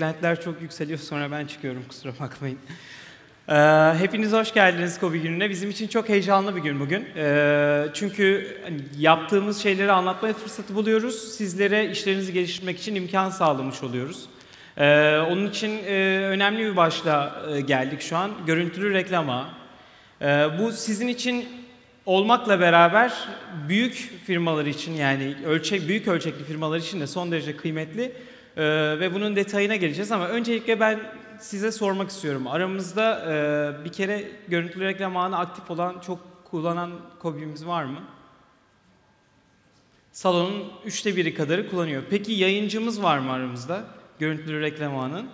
Beklentiler çok yükseliyor sonra ben çıkıyorum kusura bakmayın. Ee, hepiniz hoş geldiniz Kobi gününe. Bizim için çok heyecanlı bir gün bugün. Ee, çünkü hani yaptığımız şeyleri anlatmaya fırsatı buluyoruz. Sizlere işlerinizi geliştirmek için imkan sağlamış oluyoruz. Ee, onun için e, önemli bir başla e, geldik şu an. Görüntülü reklama. Ee, bu sizin için olmakla beraber büyük firmalar için yani ölçek büyük ölçekli firmalar için de son derece kıymetli Ee, ve bunun detayına geleceğiz ama öncelikle ben size sormak istiyorum. Aramızda e, bir kere görüntülü reklam ağını aktif olan çok kullanan kobimiz var mı? Salonun üçte biri kadarı kullanıyor. Peki yayıncımız var mı aramızda? Görüntülü reklam ağının.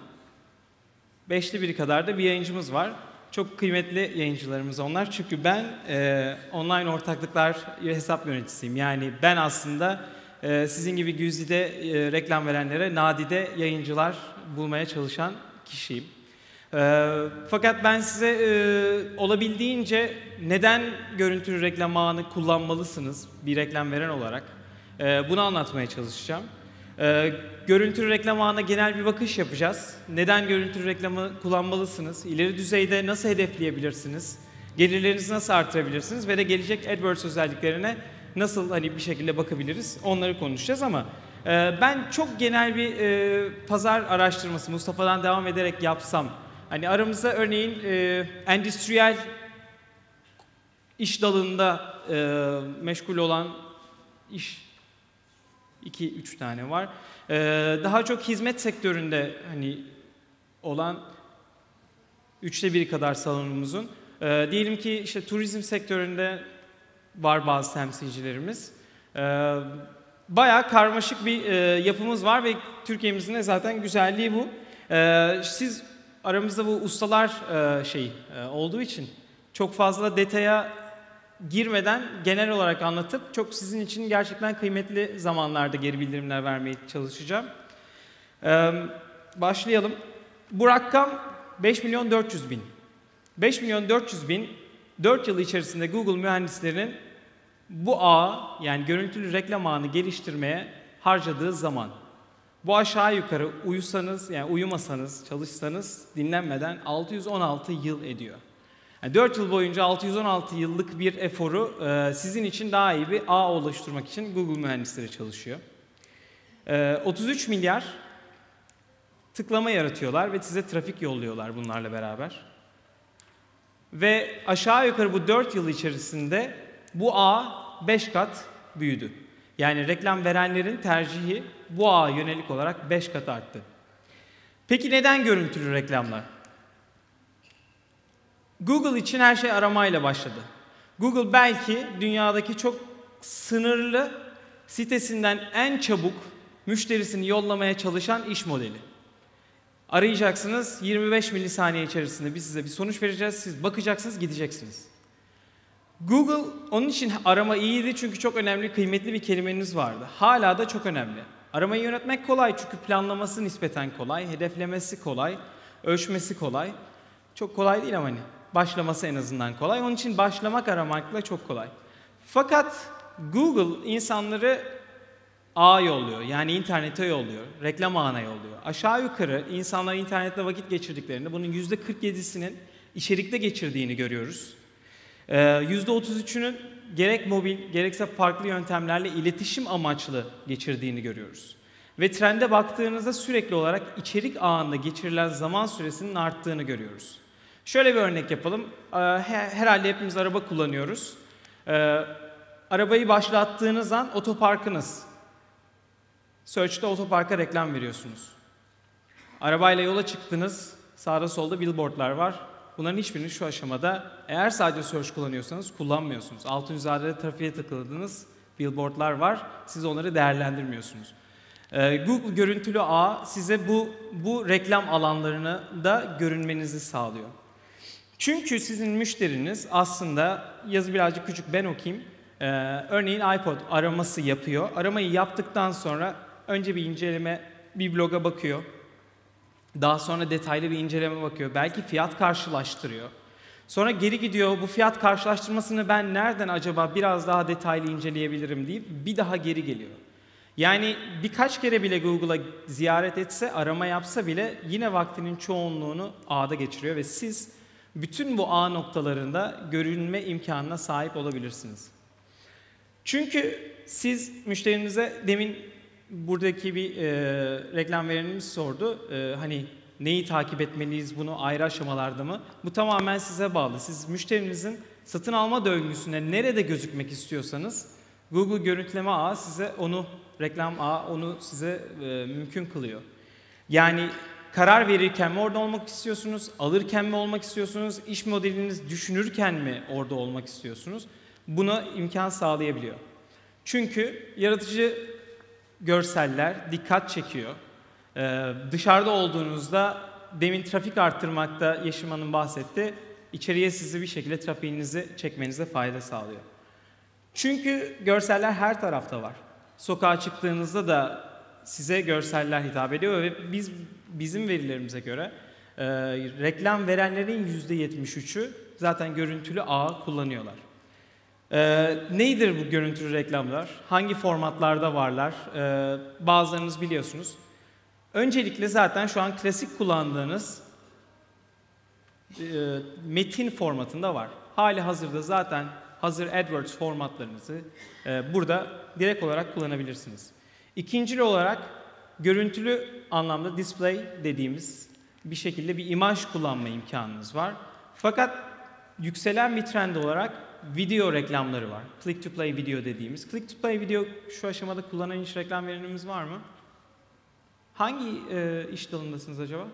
Beşte biri kadar da bir yayıncımız var. Çok kıymetli yayıncılarımız onlar. Çünkü ben e, online ortaklıklar hesap yöneticisiyim. Yani ben aslında e, sizin gibi Güzide e, reklam verenlere nadide yayıncılar bulmaya çalışan kişiyim. E, fakat ben size e, olabildiğince neden görüntülü reklam ağını kullanmalısınız bir reklam veren olarak e, bunu anlatmaya çalışacağım. Ee, görüntülü reklam ağına genel bir bakış yapacağız. Neden görüntülü reklamı kullanmalısınız? İleri düzeyde nasıl hedefleyebilirsiniz? Gelirlerinizi nasıl artırabilirsiniz? Ve de gelecek AdWords özelliklerine nasıl hani bir şekilde bakabiliriz? Onları konuşacağız ama e, ben çok genel bir e, pazar araştırması Mustafa'dan devam ederek yapsam, hani aramızda örneğin e, endüstriyel iş dalında e, meşgul olan iş 2-3 tane var. Ee, daha çok hizmet sektöründe hani olan üçte biri kadar salonumuzun. Ee, diyelim ki işte turizm sektöründe var bazı temsilcilerimiz. Ee, bayağı karmaşık bir e, yapımız var ve Türkiye'mizin de zaten güzelliği bu. Ee, siz aramızda bu ustalar e, şey e, olduğu için çok fazla detaya girmeden genel olarak anlatıp çok sizin için gerçekten kıymetli zamanlarda geri bildirimler vermeye çalışacağım. Ee, başlayalım. Bu rakam 5 milyon 400 bin. 5 milyon 400 bin 4 yıl içerisinde Google mühendislerinin bu ağ yani görüntülü reklam ağını geliştirmeye harcadığı zaman. Bu aşağı yukarı uyusanız yani uyumasanız çalışsanız dinlenmeden 616 yıl ediyor. Yani 4 yıl boyunca 616 yıllık bir eforu e, sizin için daha iyi bir ağ oluşturmak için Google mühendisleri çalışıyor. E, 33 milyar tıklama yaratıyorlar ve size trafik yolluyorlar bunlarla beraber. Ve aşağı yukarı bu 4 yıl içerisinde bu ağ 5 kat büyüdü. Yani reklam verenlerin tercihi bu ağa yönelik olarak 5 kat arttı. Peki neden görüntülü reklamlar? Google için her şey aramayla başladı. Google belki dünyadaki çok sınırlı sitesinden en çabuk müşterisini yollamaya çalışan iş modeli. Arayacaksınız 25 milisaniye içerisinde biz size bir sonuç vereceğiz. Siz bakacaksınız gideceksiniz. Google onun için arama iyiydi çünkü çok önemli, kıymetli bir kelimeniz vardı. Hala da çok önemli. Aramayı yönetmek kolay çünkü planlaması nispeten kolay, hedeflemesi kolay, ölçmesi kolay. Çok kolay değil ama hani başlaması en azından kolay. Onun için başlamak aramakla çok kolay. Fakat Google insanları ağa yolluyor. Yani internete yolluyor. Reklam ağına yolluyor. Aşağı yukarı insanlar internette vakit geçirdiklerinde bunun %47'sinin içerikte geçirdiğini görüyoruz. Ee, %33'ünün gerek mobil gerekse farklı yöntemlerle iletişim amaçlı geçirdiğini görüyoruz. Ve trende baktığınızda sürekli olarak içerik ağında geçirilen zaman süresinin arttığını görüyoruz. Şöyle bir örnek yapalım. Ee, herhalde hepimiz araba kullanıyoruz. Ee, arabayı başlattığınız an otoparkınız. Search'te otoparka reklam veriyorsunuz. Arabayla yola çıktınız. Sağda solda billboardlar var. Bunların hiçbirini şu aşamada eğer sadece search kullanıyorsanız kullanmıyorsunuz. Altın üzerinde trafiğe takıldınız. billboardlar var. Siz onları değerlendirmiyorsunuz. Ee, Google görüntülü ağ size bu bu reklam alanlarını da görünmenizi sağlıyor. Çünkü sizin müşteriniz aslında yazı birazcık küçük ben okuyayım. Ee, örneğin iPod araması yapıyor. Aramayı yaptıktan sonra önce bir inceleme, bir bloga bakıyor. Daha sonra detaylı bir inceleme bakıyor. Belki fiyat karşılaştırıyor. Sonra geri gidiyor bu fiyat karşılaştırmasını ben nereden acaba biraz daha detaylı inceleyebilirim deyip bir daha geri geliyor. Yani birkaç kere bile Google'a ziyaret etse, arama yapsa bile yine vaktinin çoğunluğunu ağda geçiriyor ve siz bütün bu ağ noktalarında görünme imkanına sahip olabilirsiniz. Çünkü siz müşterinize demin buradaki bir e, reklam verenimiz sordu. E, hani neyi takip etmeliyiz bunu ayrı aşamalarda mı? Bu tamamen size bağlı. Siz müşterinizin satın alma döngüsüne nerede gözükmek istiyorsanız Google görüntüleme ağı size onu reklam ağı onu size e, mümkün kılıyor. Yani karar verirken mi orada olmak istiyorsunuz? Alırken mi olmak istiyorsunuz? İş modeliniz düşünürken mi orada olmak istiyorsunuz? Buna imkan sağlayabiliyor. Çünkü yaratıcı görseller dikkat çekiyor. Ee, dışarıda olduğunuzda demin trafik arttırmakta Yeşim Hanım bahsetti. İçeriye sizi bir şekilde trafiğinizi çekmenize fayda sağlıyor. Çünkü görseller her tarafta var. Sokağa çıktığınızda da size görseller hitap ediyor ve biz bizim verilerimize göre e, reklam verenlerin %73'ü zaten görüntülü ağ kullanıyorlar. E, neydir bu görüntülü reklamlar? Hangi formatlarda varlar? E, bazılarınız biliyorsunuz. Öncelikle zaten şu an klasik kullandığınız e, metin formatında var. Hali hazırda zaten hazır AdWords formatlarınızı e, burada direkt olarak kullanabilirsiniz. İkincil olarak görüntülü anlamda display dediğimiz bir şekilde bir imaj kullanma imkanınız var. Fakat yükselen bir trend olarak video reklamları var. Click to play video dediğimiz. Click to play video şu aşamada kullanan iş reklam verenimiz var mı? Hangi e, iş dalındasınız acaba?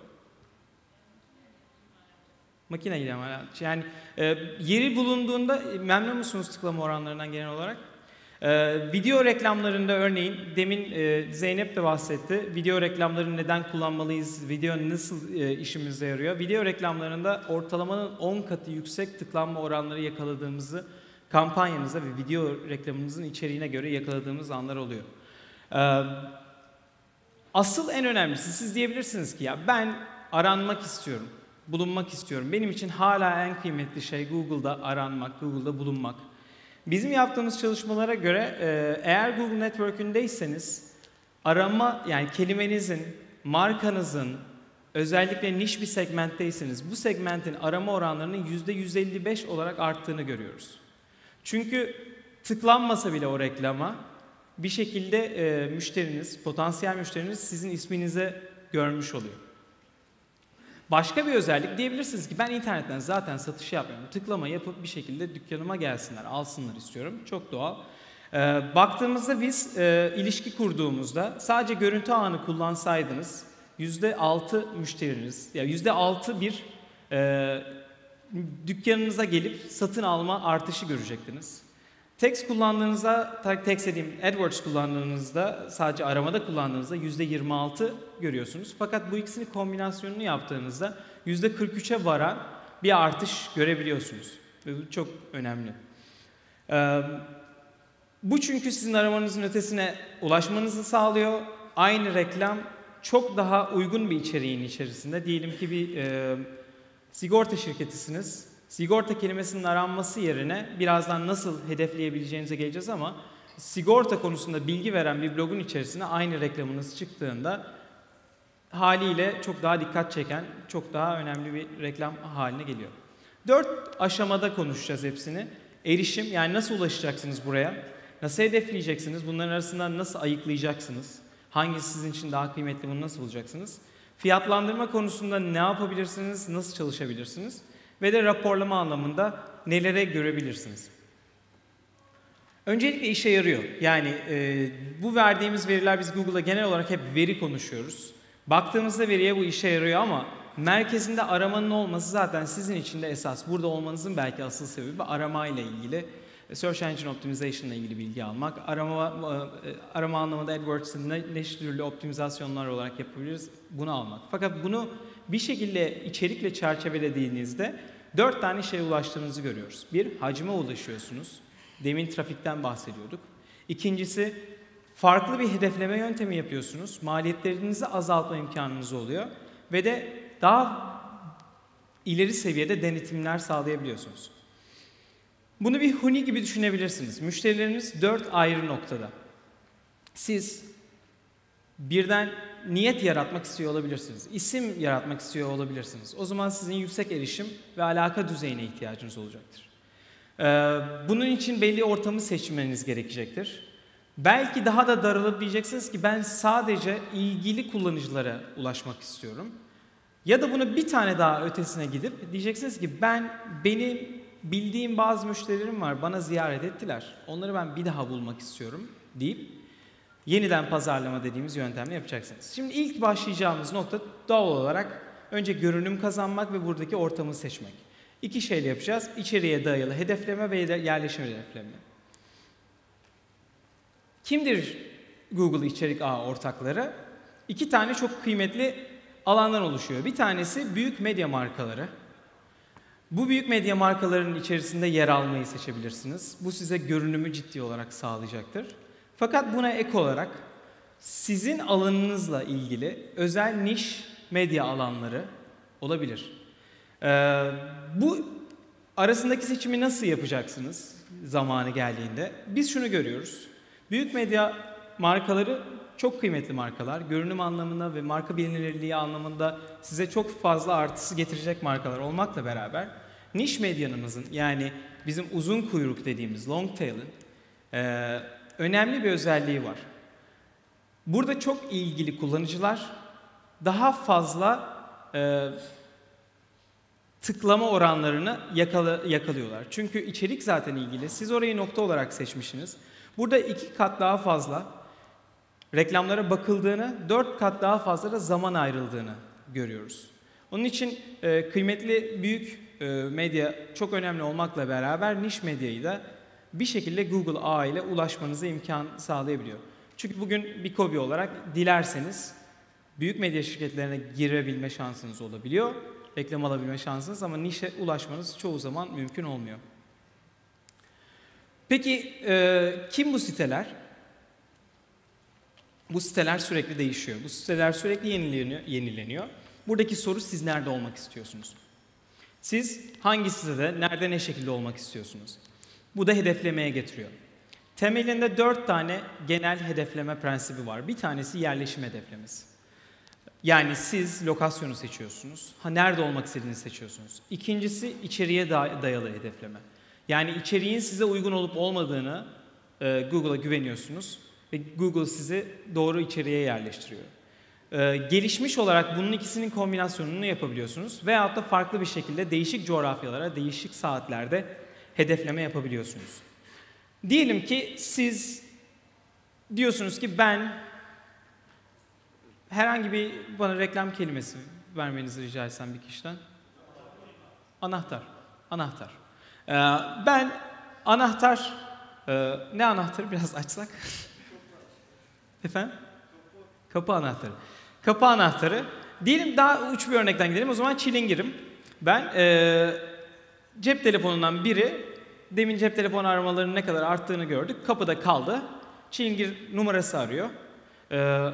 Makine ilgilenen. Yani e, yeri bulunduğunda memnun musunuz tıklama oranlarından genel olarak? E, video reklamlarında örneğin demin e, Zeynep de bahsetti. Video reklamlarını neden kullanmalıyız? Video nasıl e, işimize yarıyor? Video reklamlarında ortalamanın 10 katı yüksek tıklanma oranları yakaladığımızı kampanyanıza ve video reklamınızın içeriğine göre yakaladığımız anlar oluyor. E, asıl en önemlisi siz diyebilirsiniz ki ya ben aranmak istiyorum bulunmak istiyorum. Benim için hala en kıymetli şey Google'da aranmak, Google'da bulunmak. Bizim yaptığımız çalışmalara göre e, eğer Google Network'ündeyseniz arama yani kelimenizin, markanızın özellikle niş bir segmentteyseniz bu segmentin arama oranlarının %155 olarak arttığını görüyoruz. Çünkü tıklanmasa bile o reklama bir şekilde e, müşteriniz, potansiyel müşteriniz sizin isminize görmüş oluyor. Başka bir özellik diyebilirsiniz ki ben internetten zaten satış yapmıyorum. Tıklama yapıp bir şekilde dükkanıma gelsinler, alsınlar istiyorum. Çok doğal. Ee, baktığımızda biz e, ilişki kurduğumuzda sadece görüntü ağını kullansaydınız %6 müşteriniz, ya yani %6 bir e, dükkanınıza gelip satın alma artışı görecektiniz. Text kullandığınızda, text dediğim AdWords kullandığınızda, sadece aramada kullandığınızda %26 görüyorsunuz. Fakat bu ikisini kombinasyonunu yaptığınızda %43'e varan bir artış görebiliyorsunuz. Ve bu çok önemli. Bu çünkü sizin aramanızın ötesine ulaşmanızı sağlıyor. Aynı reklam çok daha uygun bir içeriğin içerisinde. Diyelim ki bir sigorta şirketisiniz Sigorta kelimesinin aranması yerine birazdan nasıl hedefleyebileceğinize geleceğiz ama sigorta konusunda bilgi veren bir blogun içerisine aynı reklamınız çıktığında haliyle çok daha dikkat çeken, çok daha önemli bir reklam haline geliyor. Dört aşamada konuşacağız hepsini. Erişim yani nasıl ulaşacaksınız buraya? Nasıl hedefleyeceksiniz? Bunların arasından nasıl ayıklayacaksınız? Hangisi sizin için daha kıymetli bunu nasıl bulacaksınız? Fiyatlandırma konusunda ne yapabilirsiniz? Nasıl çalışabilirsiniz? Ve de raporlama anlamında nelere görebilirsiniz. Öncelikle işe yarıyor. Yani e, bu verdiğimiz veriler biz Google'da genel olarak hep veri konuşuyoruz. Baktığımızda veriye bu işe yarıyor ama merkezinde aramanın olması zaten sizin için de esas. Burada olmanızın belki asıl sebebi aramayla ilgili. Search Engine Optimization ile ilgili bilgi almak, arama e, arama anlamında AdWords'ın ne, ne türlü optimizasyonlar olarak yapabiliriz bunu almak. Fakat bunu bir şekilde içerikle çerçevelediğinizde dört tane şeye ulaştığınızı görüyoruz. Bir, hacme ulaşıyorsunuz. Demin trafikten bahsediyorduk. İkincisi, farklı bir hedefleme yöntemi yapıyorsunuz. Maliyetlerinizi azaltma imkanınız oluyor. Ve de daha ileri seviyede denetimler sağlayabiliyorsunuz. Bunu bir huni gibi düşünebilirsiniz. Müşterileriniz dört ayrı noktada. Siz birden niyet yaratmak istiyor olabilirsiniz. İsim yaratmak istiyor olabilirsiniz. O zaman sizin yüksek erişim ve alaka düzeyine ihtiyacınız olacaktır. Ee, bunun için belli ortamı seçmeniz gerekecektir. Belki daha da daralıp diyeceksiniz ki ben sadece ilgili kullanıcılara ulaşmak istiyorum. Ya da bunu bir tane daha ötesine gidip diyeceksiniz ki ben benim bildiğim bazı müşterilerim var bana ziyaret ettiler. Onları ben bir daha bulmak istiyorum deyip yeniden pazarlama dediğimiz yöntemle yapacaksınız. Şimdi ilk başlayacağımız nokta doğal olarak önce görünüm kazanmak ve buradaki ortamı seçmek. İki şeyle yapacağız. İçeriye dayalı hedefleme ve yerleşim hedefleme. Kimdir Google içerik ağı ortakları? İki tane çok kıymetli alandan oluşuyor. Bir tanesi büyük medya markaları. Bu büyük medya markalarının içerisinde yer almayı seçebilirsiniz. Bu size görünümü ciddi olarak sağlayacaktır. Fakat buna ek olarak sizin alanınızla ilgili özel niş medya alanları olabilir. Ee, bu arasındaki seçimi nasıl yapacaksınız zamanı geldiğinde? Biz şunu görüyoruz. Büyük medya markaları çok kıymetli markalar. Görünüm anlamında ve marka bilinirliği anlamında size çok fazla artısı getirecek markalar olmakla beraber niş medyanımızın yani bizim uzun kuyruk dediğimiz long tail'in e, önemli bir özelliği var. Burada çok ilgili kullanıcılar daha fazla e, tıklama oranlarını yakala, yakalıyorlar. Çünkü içerik zaten ilgili. Siz orayı nokta olarak seçmişsiniz. Burada iki kat daha fazla reklamlara bakıldığını, dört kat daha fazla da zaman ayrıldığını görüyoruz. Onun için e, kıymetli büyük e, medya çok önemli olmakla beraber niş medyayı da bir şekilde Google A ile ulaşmanıza imkan sağlayabiliyor. Çünkü bugün bir kobi olarak dilerseniz büyük medya şirketlerine girebilme şansınız olabiliyor. Reklam alabilme şansınız ama nişe ulaşmanız çoğu zaman mümkün olmuyor. Peki e, kim bu siteler? Bu siteler sürekli değişiyor. Bu siteler sürekli yenileniyor. yenileniyor. Buradaki soru siz nerede olmak istiyorsunuz? Siz hangi sitede, nerede, ne şekilde olmak istiyorsunuz? Bu da hedeflemeye getiriyor. Temelinde dört tane genel hedefleme prensibi var. Bir tanesi yerleşim hedeflemesi. Yani siz lokasyonu seçiyorsunuz. Ha nerede olmak istediğini seçiyorsunuz. İkincisi içeriye dayalı hedefleme. Yani içeriğin size uygun olup olmadığını e, Google'a güveniyorsunuz ve Google sizi doğru içeriye yerleştiriyor. E, gelişmiş olarak bunun ikisinin kombinasyonunu yapabiliyorsunuz veyahut da farklı bir şekilde değişik coğrafyalara, değişik saatlerde hedefleme yapabiliyorsunuz. Diyelim ki siz diyorsunuz ki ben herhangi bir bana reklam kelimesi vermenizi rica etsem bir kişiden. Anahtar. Anahtar. Ee, ben anahtar, e, ne anahtarı biraz açsak? Efendim? Kapı anahtarı. Kapı anahtarı. Diyelim daha uç bir örnekten gidelim. O zaman çilingirim. Ben e, cep telefonundan biri, demin cep telefonu aramalarının ne kadar arttığını gördük. Kapıda kaldı. Çilingir numarası arıyor. E,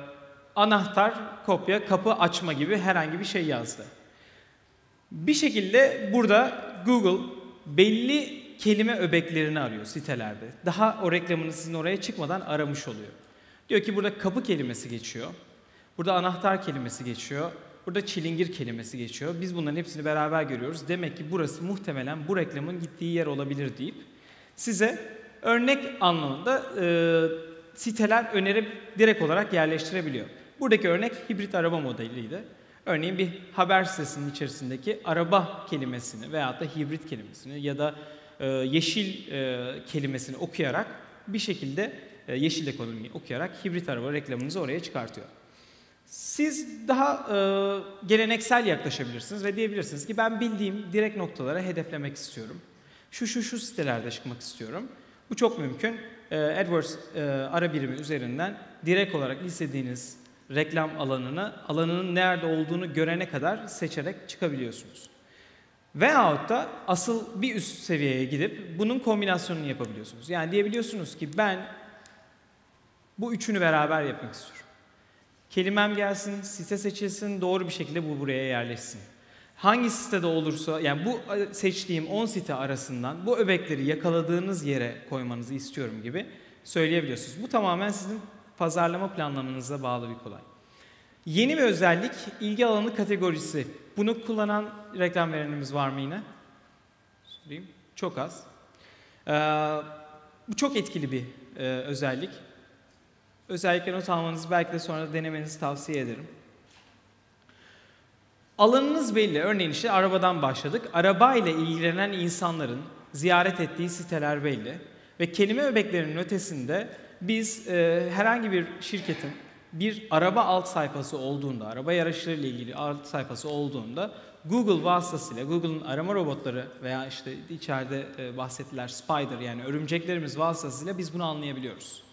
anahtar, kopya, kapı açma gibi herhangi bir şey yazdı. Bir şekilde burada Google belli kelime öbeklerini arıyor sitelerde. Daha o reklamını sizin oraya çıkmadan aramış oluyor. Diyor ki burada kapı kelimesi geçiyor. Burada anahtar kelimesi geçiyor. Burada çilingir kelimesi geçiyor. Biz bunların hepsini beraber görüyoruz. Demek ki burası muhtemelen bu reklamın gittiği yer olabilir deyip size örnek anlamında e, siteler önerip direkt olarak yerleştirebiliyor. Buradaki örnek hibrit araba modeliydi. Örneğin bir haber sitesinin içerisindeki araba kelimesini veyahut da hibrit kelimesini ya da e, yeşil e, kelimesini okuyarak bir şekilde e, yeşil ekonomiyi okuyarak hibrit araba reklamınızı oraya çıkartıyor. Siz daha e, geleneksel yaklaşabilirsiniz ve diyebilirsiniz ki ben bildiğim direkt noktalara hedeflemek istiyorum. Şu şu şu sitelerde çıkmak istiyorum. Bu çok mümkün. Ee, AdWords e, ara birimi üzerinden direkt olarak istediğiniz reklam alanını, alanının nerede olduğunu görene kadar seçerek çıkabiliyorsunuz. Veyahut da asıl bir üst seviyeye gidip bunun kombinasyonunu yapabiliyorsunuz. Yani diyebiliyorsunuz ki ben bu üçünü beraber yapmak istiyorum. Kelimem gelsin, site seçilsin, doğru bir şekilde bu buraya yerleşsin. Hangi sitede olursa, yani bu seçtiğim 10 site arasından bu öbekleri yakaladığınız yere koymanızı istiyorum gibi söyleyebiliyorsunuz. Bu tamamen sizin pazarlama planlamanıza bağlı bir kolay. Yeni bir özellik ilgi alanı kategorisi. Bunu kullanan reklam verenimiz var mı yine? Sorayım. Çok az. Ee, bu çok etkili bir e, özellik. Özellikle not almanızı belki de sonra denemenizi tavsiye ederim. Alanınız belli. Örneğin işte arabadan başladık. Araba ile ilgilenen insanların ziyaret ettiği siteler belli. Ve kelime öbeklerinin ötesinde biz e, herhangi bir şirketin bir araba alt sayfası olduğunda, araba yarışlarıyla ilgili alt sayfası olduğunda Google vasıtasıyla, Google'ın arama robotları veya işte içeride e, bahsettiler Spider yani örümceklerimiz vasıtasıyla biz bunu anlayabiliyoruz.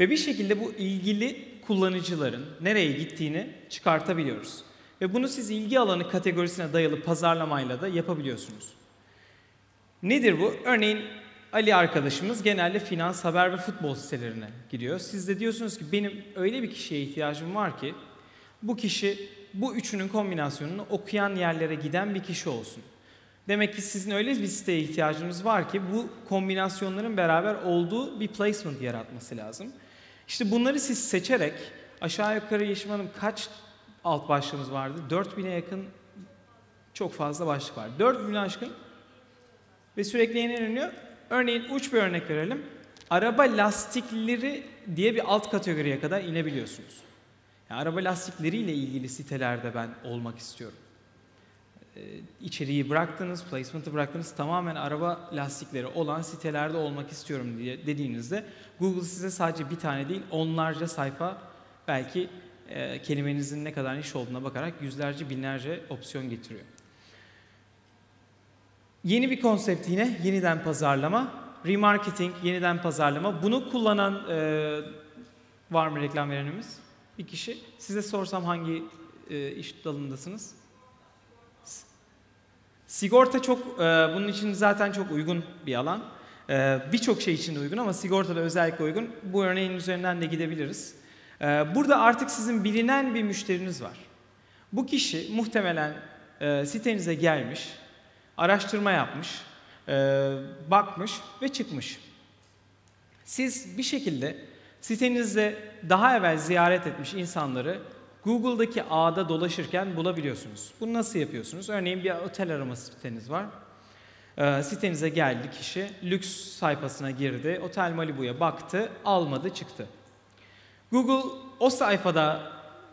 Ve bir şekilde bu ilgili kullanıcıların nereye gittiğini çıkartabiliyoruz. Ve bunu siz ilgi alanı kategorisine dayalı pazarlamayla da yapabiliyorsunuz. Nedir bu? Örneğin Ali arkadaşımız genelde finans, haber ve futbol sitelerine giriyor. Siz de diyorsunuz ki benim öyle bir kişiye ihtiyacım var ki bu kişi bu üçünün kombinasyonunu okuyan yerlere giden bir kişi olsun. Demek ki sizin öyle bir siteye ihtiyacınız var ki bu kombinasyonların beraber olduğu bir placement yaratması lazım. İşte bunları siz seçerek aşağı yukarı Yeşim Hanım kaç alt başlığımız vardı? 4000'e yakın çok fazla başlık var. 4000 aşkın ve sürekli yenileniyor. Örneğin uç bir örnek verelim. Araba lastikleri diye bir alt kategoriye kadar inebiliyorsunuz. Yani araba lastikleriyle ilgili sitelerde ben olmak istiyorum. Ee, içeriği bıraktınız, placement'ı bıraktınız, tamamen araba lastikleri olan sitelerde olmak istiyorum diye dediğinizde Google size sadece bir tane değil onlarca sayfa belki e, kelimenizin ne kadar niş olduğuna bakarak yüzlerce binlerce opsiyon getiriyor. Yeni bir konsept yine yeniden pazarlama, remarketing, yeniden pazarlama. Bunu kullanan e, var mı reklam verenimiz? Bir kişi. Size sorsam hangi e, iş dalındasınız? Sigorta çok, e, bunun için zaten çok uygun bir alan. E, Birçok şey için de uygun ama sigorta da özellikle uygun. Bu örneğin üzerinden de gidebiliriz. E, burada artık sizin bilinen bir müşteriniz var. Bu kişi muhtemelen e, sitenize gelmiş, araştırma yapmış, e, bakmış ve çıkmış. Siz bir şekilde sitenizde daha evvel ziyaret etmiş insanları Google'daki ağda dolaşırken bulabiliyorsunuz. Bunu nasıl yapıyorsunuz? Örneğin bir otel arama siteniz var. E, sitenize geldi kişi, lüks sayfasına girdi, Otel Malibu'ya baktı, almadı, çıktı. Google o sayfada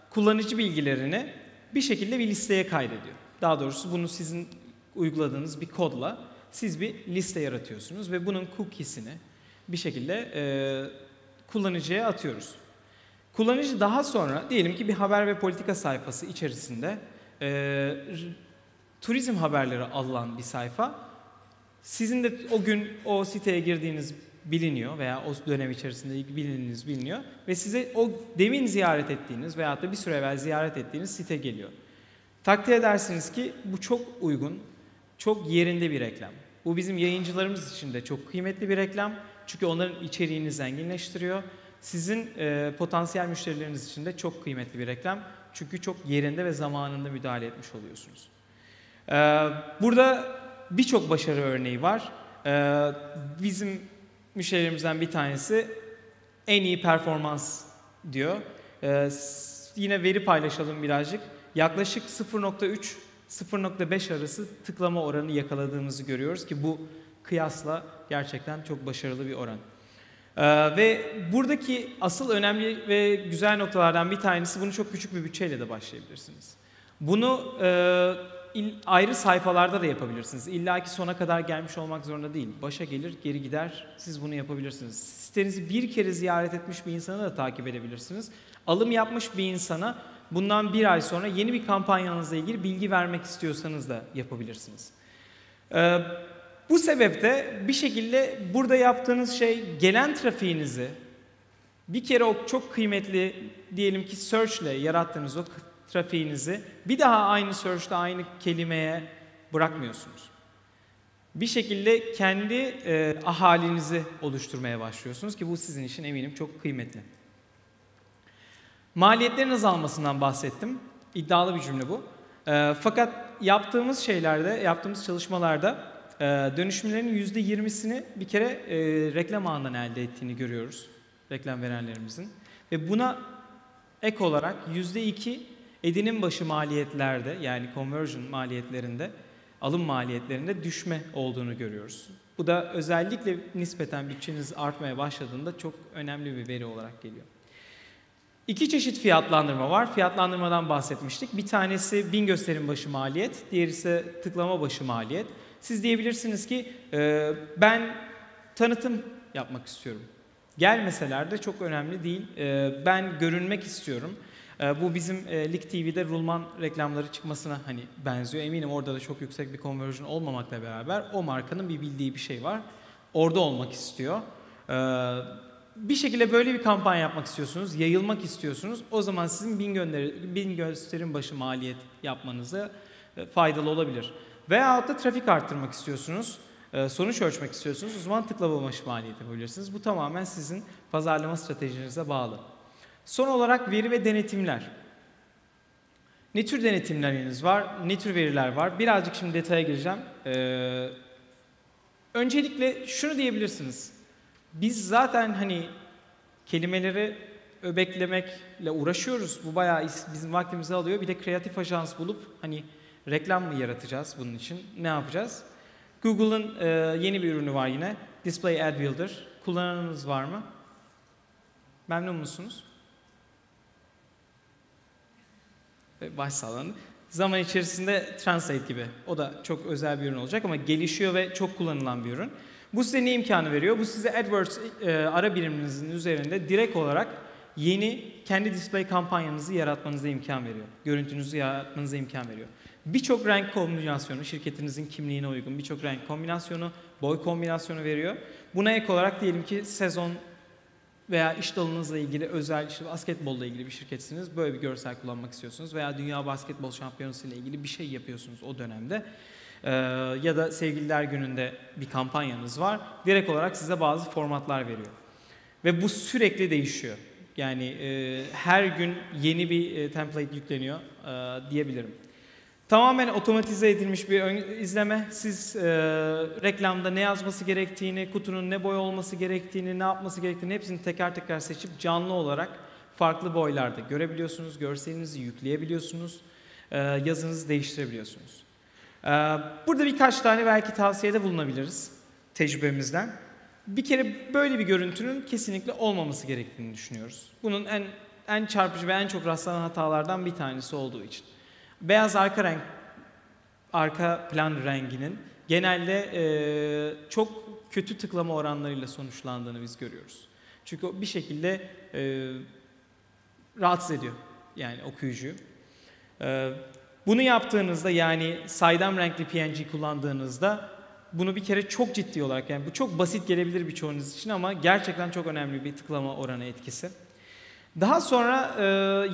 kullanıcı bilgilerini bir şekilde bir listeye kaydediyor. Daha doğrusu bunu sizin uyguladığınız bir kodla siz bir liste yaratıyorsunuz ve bunun cookie'sini bir şekilde e, kullanıcıya atıyoruz. Kullanıcı daha sonra diyelim ki bir haber ve politika sayfası içerisinde e, turizm haberleri alınan bir sayfa. Sizin de o gün o siteye girdiğiniz biliniyor veya o dönem içerisinde bilininiz biliniyor ve size o demin ziyaret ettiğiniz veya da bir süre evvel ziyaret ettiğiniz site geliyor. Takdir edersiniz ki bu çok uygun, çok yerinde bir reklam. Bu bizim yayıncılarımız için de çok kıymetli bir reklam. Çünkü onların içeriğini zenginleştiriyor. Sizin e, potansiyel müşterileriniz için de çok kıymetli bir reklam. Çünkü çok yerinde ve zamanında müdahale etmiş oluyorsunuz. E, burada birçok başarı örneği var. E, bizim müşterilerimizden bir tanesi en iyi performans diyor. E, yine veri paylaşalım birazcık. Yaklaşık 0.3 0.5 arası tıklama oranı yakaladığımızı görüyoruz ki bu kıyasla gerçekten çok başarılı bir oran. Ee, ve buradaki asıl önemli ve güzel noktalardan bir tanesi bunu çok küçük bir bütçeyle de başlayabilirsiniz. Bunu e, il, ayrı sayfalarda da yapabilirsiniz. İlla ki sona kadar gelmiş olmak zorunda değil. Başa gelir, geri gider. Siz bunu yapabilirsiniz. Sitenizi bir kere ziyaret etmiş bir insanı da takip edebilirsiniz. Alım yapmış bir insana bundan bir ay sonra yeni bir kampanyanızla ilgili bilgi vermek istiyorsanız da yapabilirsiniz. Ee, bu sebeple bir şekilde burada yaptığınız şey gelen trafiğinizi bir kere o çok kıymetli diyelim ki search ile yarattığınız o trafiğinizi bir daha aynı search'te aynı kelimeye bırakmıyorsunuz. Bir şekilde kendi e, ahalinizi oluşturmaya başlıyorsunuz ki bu sizin için eminim çok kıymetli. Maliyetlerin azalmasından bahsettim. İddialı bir cümle bu. E, fakat yaptığımız şeylerde, yaptığımız çalışmalarda e, dönüşümlerin %20'sini bir kere e, reklam ağından elde ettiğini görüyoruz. Reklam verenlerimizin. Ve buna ek olarak %2 edinim başı maliyetlerde yani conversion maliyetlerinde, alım maliyetlerinde düşme olduğunu görüyoruz. Bu da özellikle nispeten bütçeniz artmaya başladığında çok önemli bir veri olarak geliyor. İki çeşit fiyatlandırma var. Fiyatlandırmadan bahsetmiştik. Bir tanesi bin gösterim başı maliyet, diğeri ise tıklama başı maliyet. Siz diyebilirsiniz ki e, ben tanıtım yapmak istiyorum. Gelmeseler de çok önemli değil. E, ben görünmek istiyorum. E, bu bizim e, Lig TV'de rulman reklamları çıkmasına hani benziyor. Eminim orada da çok yüksek bir conversion olmamakla beraber o markanın bir bildiği bir şey var. Orada olmak istiyor. E, bir şekilde böyle bir kampanya yapmak istiyorsunuz, yayılmak istiyorsunuz. O zaman sizin bin, gönder bin gösterim başı maliyet yapmanıza e, faydalı olabilir. Veyahut da trafik arttırmak istiyorsunuz, e, sonuç ölçmek istiyorsunuz. O zaman tıklama başı maliyet yapabilirsiniz. Bu tamamen sizin pazarlama stratejinize bağlı. Son olarak veri ve denetimler. Ne tür denetimleriniz var, ne tür veriler var? Birazcık şimdi detaya gireceğim. Ee, öncelikle şunu diyebilirsiniz. Biz zaten hani kelimeleri öbeklemekle uğraşıyoruz. Bu bayağı bizim vaktimizi alıyor. Bir de kreatif ajans bulup hani reklam mı yaratacağız bunun için? Ne yapacağız? Google'ın e, yeni bir ürünü var yine. Display Ad Builder. Kullananınız var mı? Memnun musunuz? Baş sağlanın. Zaman içerisinde Translate gibi. O da çok özel bir ürün olacak ama gelişiyor ve çok kullanılan bir ürün. Bu size ne imkanı veriyor? Bu size AdWords e, ara biriminizin üzerinde direkt olarak yeni kendi display kampanyanızı yaratmanıza imkan veriyor. Görüntünüzü yaratmanıza imkan veriyor. Birçok renk kombinasyonu, şirketinizin kimliğine uygun birçok renk kombinasyonu, boy kombinasyonu veriyor. Buna ek olarak diyelim ki sezon veya iş dalınızla ilgili özel işte basketbolla ilgili bir şirketsiniz. Böyle bir görsel kullanmak istiyorsunuz veya Dünya Basketbol Şampiyonası ile ilgili bir şey yapıyorsunuz o dönemde. Ee, ya da sevgililer gününde bir kampanyanız var. Direkt olarak size bazı formatlar veriyor. Ve bu sürekli değişiyor. Yani e, her gün yeni bir e, template yükleniyor e, diyebilirim. Tamamen otomatize edilmiş bir izleme. Siz e, reklamda ne yazması gerektiğini, kutunun ne boy olması gerektiğini, ne yapması gerektiğini hepsini teker teker seçip canlı olarak farklı boylarda görebiliyorsunuz. Görselinizi yükleyebiliyorsunuz. E, yazınızı değiştirebiliyorsunuz. E, burada birkaç tane belki tavsiyede bulunabiliriz tecrübemizden. Bir kere böyle bir görüntünün kesinlikle olmaması gerektiğini düşünüyoruz. Bunun en en çarpıcı ve en çok rastlanan hatalardan bir tanesi olduğu için. Beyaz arka renk, arka plan renginin genelde e, çok kötü tıklama oranlarıyla sonuçlandığını biz görüyoruz. Çünkü bir şekilde e, rahatsız ediyor yani okuyucuyu. E, bunu yaptığınızda yani saydam renkli PNG kullandığınızda bunu bir kere çok ciddi olarak yani bu çok basit gelebilir birçoğunuz için ama gerçekten çok önemli bir tıklama oranı etkisi. Daha sonra e,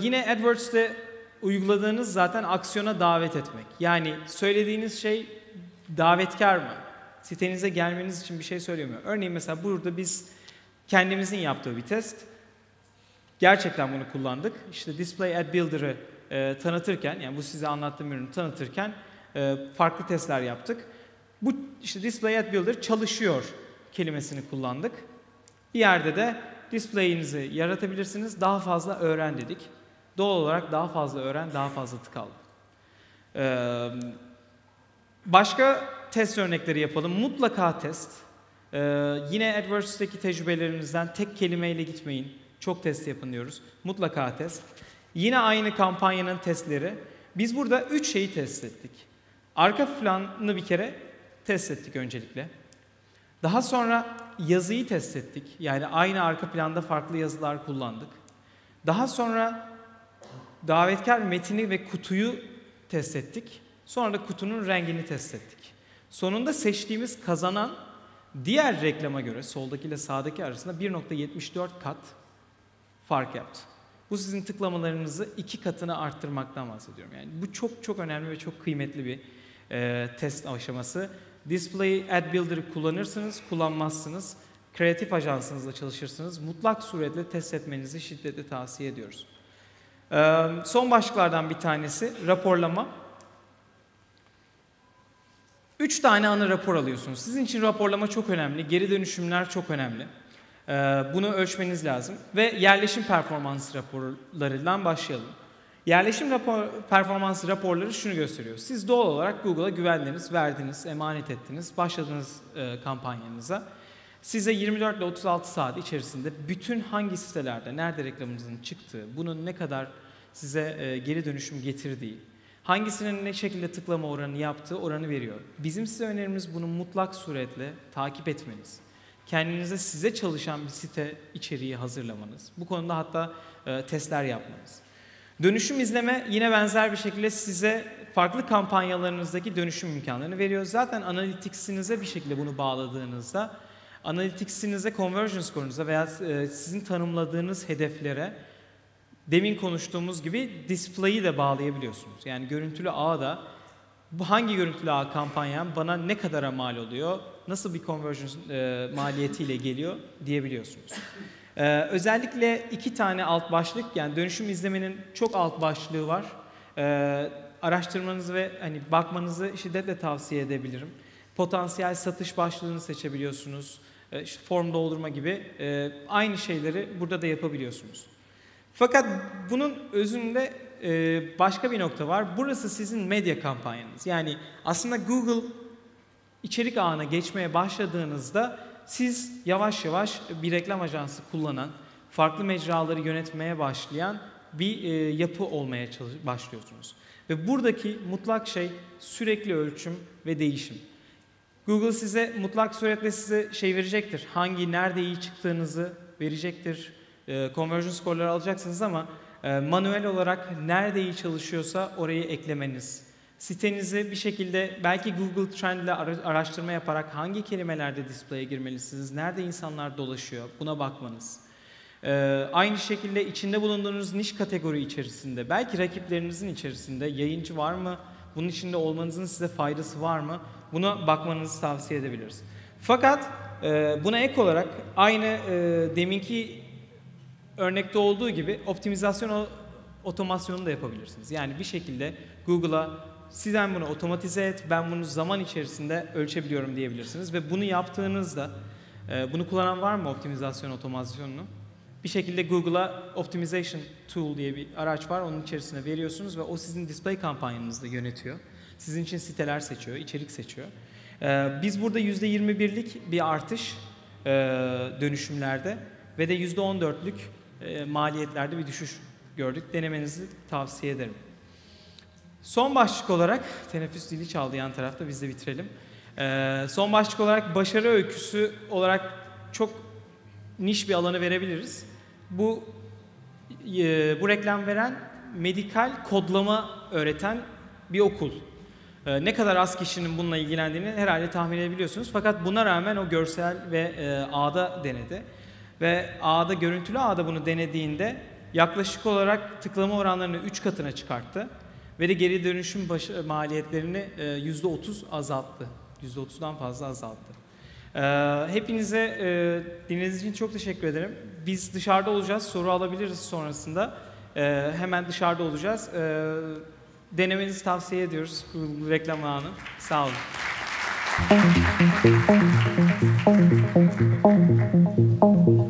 yine AdWords'te uyguladığınız zaten aksiyona davet etmek. Yani söylediğiniz şey davetkar mı? Sitenize gelmeniz için bir şey söylemiyor. Örneğin mesela burada biz kendimizin yaptığı bir test. Gerçekten bunu kullandık. İşte Display Ad Builder'ı e, tanıtırken, yani bu size anlattığım ürünü tanıtırken e, farklı testler yaptık. Bu işte Display Ad Builder çalışıyor kelimesini kullandık. Bir yerde de display'inizi yaratabilirsiniz, daha fazla öğren dedik. Doğal olarak daha fazla öğren, daha fazla tıkal. Ee, başka test örnekleri yapalım. Mutlaka test. Ee, yine AdWords'teki tecrübelerinizden tek kelimeyle gitmeyin. Çok test yapın diyoruz. Mutlaka test. Yine aynı kampanyanın testleri. Biz burada üç şeyi test ettik. Arka planını bir kere test ettik öncelikle. Daha sonra yazıyı test ettik. Yani aynı arka planda farklı yazılar kullandık. Daha sonra davetkar metini ve kutuyu test ettik. Sonra da kutunun rengini test ettik. Sonunda seçtiğimiz kazanan diğer reklama göre soldaki ile sağdaki arasında 1.74 kat fark yaptı. Bu sizin tıklamalarınızı iki katına arttırmaktan bahsediyorum. Yani bu çok çok önemli ve çok kıymetli bir e, test aşaması. Display Ad Builder'ı kullanırsınız, kullanmazsınız. Kreatif ajansınızla çalışırsınız. Mutlak suretle test etmenizi şiddetle tavsiye ediyoruz. Son başlıklardan bir tanesi raporlama. Üç tane ana rapor alıyorsunuz. Sizin için raporlama çok önemli, geri dönüşümler çok önemli. Bunu ölçmeniz lazım. Ve yerleşim performans raporlarından başlayalım. Yerleşim rapor, performans raporları şunu gösteriyor. Siz doğal olarak Google'a güvendiniz, verdiniz, emanet ettiniz, başladınız e, kampanyanıza. Size 24 ile 36 saat içerisinde bütün hangi sitelerde, nerede reklamınızın çıktığı, bunun ne kadar size e, geri dönüşüm getirdiği, hangisinin ne şekilde tıklama oranı yaptığı oranı veriyor. Bizim size önerimiz bunu mutlak suretle takip etmeniz. Kendinize size çalışan bir site içeriği hazırlamanız. Bu konuda hatta e, testler yapmanız. Dönüşüm izleme yine benzer bir şekilde size farklı kampanyalarınızdaki dönüşüm imkanlarını veriyor. Zaten analytics'inize bir şekilde bunu bağladığınızda analytics'inize, conversion score'unuza veya e, sizin tanımladığınız hedeflere demin konuştuğumuz gibi display'i de bağlayabiliyorsunuz. Yani görüntülü ağ da bu hangi görüntülü ağ kampanyam bana ne kadara mal oluyor, nasıl bir conversion e, maliyetiyle geliyor diyebiliyorsunuz. Ee, özellikle iki tane alt başlık yani dönüşüm izlemenin çok alt başlığı var. Ee, araştırmanızı ve hani bakmanızı şiddetle tavsiye edebilirim. Potansiyel satış başlığını seçebiliyorsunuz. Ee, işte form doldurma gibi e, aynı şeyleri burada da yapabiliyorsunuz. Fakat bunun özünde e, başka bir nokta var. Burası sizin medya kampanyanız. Yani aslında Google içerik ağına geçmeye başladığınızda siz yavaş yavaş bir reklam ajansı kullanan, farklı mecraları yönetmeye başlayan bir e, yapı olmaya başlıyorsunuz. Ve buradaki mutlak şey sürekli ölçüm ve değişim. Google size mutlak suretle size şey verecektir. Hangi, nerede iyi çıktığınızı verecektir. E, conversion score'ları alacaksınız ama e, manuel olarak nerede iyi çalışıyorsa orayı eklemeniz, Sitenizi bir şekilde belki Google Trend ile araştırma yaparak hangi kelimelerde display'e girmelisiniz, nerede insanlar dolaşıyor buna bakmanız. Ee, aynı şekilde içinde bulunduğunuz niş kategori içerisinde, belki rakiplerinizin içerisinde yayıncı var mı, bunun içinde olmanızın size faydası var mı, buna bakmanızı tavsiye edebiliriz. Fakat e, buna ek olarak aynı e, deminki örnekte olduğu gibi optimizasyon otomasyonu da yapabilirsiniz. Yani bir şekilde Google'a Sizden bunu otomatize et, ben bunu zaman içerisinde ölçebiliyorum diyebilirsiniz. Ve bunu yaptığınızda, e, bunu kullanan var mı optimizasyon otomasyonunu? Bir şekilde Google'a Optimization Tool diye bir araç var, onun içerisine veriyorsunuz ve o sizin display kampanyanızı yönetiyor. Sizin için siteler seçiyor, içerik seçiyor. E, biz burada %21'lik bir artış e, dönüşümlerde ve de %14'lük maliyetlerde bir düşüş gördük. Denemenizi tavsiye ederim. Son başlık olarak, teneffüs dili çaldı yan tarafta biz de bitirelim. Ee, son başlık olarak başarı öyküsü olarak çok niş bir alanı verebiliriz. Bu e, bu reklam veren medikal kodlama öğreten bir okul. Ee, ne kadar az kişinin bununla ilgilendiğini herhalde tahmin edebiliyorsunuz. Fakat buna rağmen o görsel ve e, ağda denedi. Ve ağda, görüntülü ağda bunu denediğinde yaklaşık olarak tıklama oranlarını 3 katına çıkarttı. Ve de geri dönüşüm baş, maliyetlerini e, yüzde 30 azalttı. %30'dan fazla azalttı. E, hepinize e, dinlediğiniz için çok teşekkür ederim. Biz dışarıda olacağız, soru alabiliriz sonrasında. Hemen dışarıda olacağız. Denemenizi tavsiye ediyoruz bu reklam anı. Sağ olun. Thank you.